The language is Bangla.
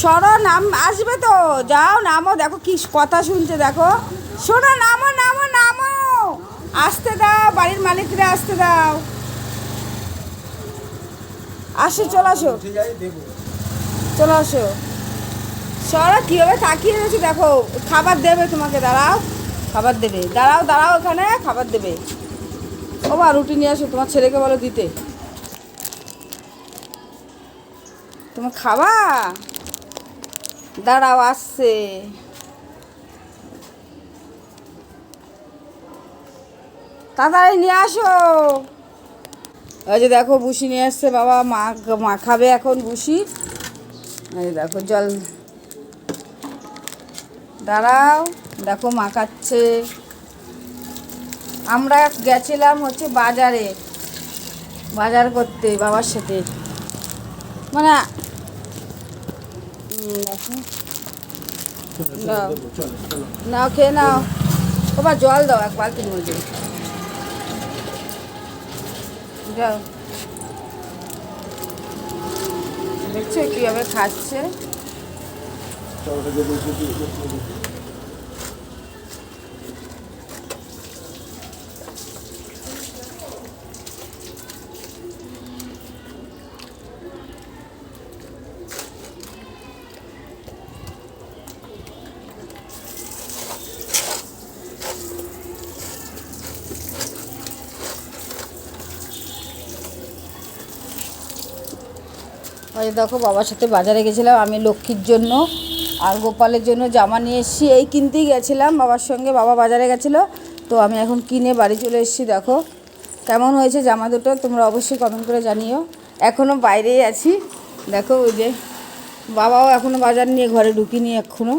সরো, নাম আসবে তো। যাও, নামো। দেখো কি কথা শুনছে, দেখো। শোনো, নামো নামো নামো। আসতে দাও, বাড়ির মালিকরা আসতে দাও। আসো, চলে আসো। চলে আসো। সরা, কীভাবে তাকিয়ে রয়েছে দেখো। খাবার দেবে তোমাকে, দাঁড়াও। খাবার দেবে। দাঁড়াও দাঁড়াও ওখানে, খাবার দেবে। ও বা রুটি নিয়ে আসো, তোমার ছেলেকে বলো দিতে। তোমার খাবা দাঁড়াও, আসছে। তাড়াতাড়ি নিয়ে আসো। ওই যে দেখো বুসি নিয়ে আসছে বাবা, মা মা খাবে এখন বুসি এই দেখো, জল। দাঁড়াও, দেখো মাখাচ্ছে। আমরা গেছিলাম হচ্ছে বাজারে, বাজার করতে, বাবার সাথে। মানে নাও। নাও খেয়ে নাও। ওবার জল দাও এক বালতির মধ্যে যাও। দেখছ কীভাবে খাচ্ছে? ওই দেখো বাবার সাথে বাজারে গেছিলাম, আমি লক্ষ্মীর জন্য আর গোপালের জন্য জামা নিয়ে এসেছি। এই কিনতেই গেছিলাম বাবার সঙ্গে, বাবা বাজারে গেছিল। তো আমি এখন কিনে বাড়ি চলে এসেছি, দেখো। কেমন হয়েছে জামা দুটো, তোমরা অবশ্যই কমেন্ট করে জানিও। এখনও বাইরেই আছি। দেখো ওই যে বাবাও এখনও বাজার নিয়ে ঘরে ঢুকিনি এখনও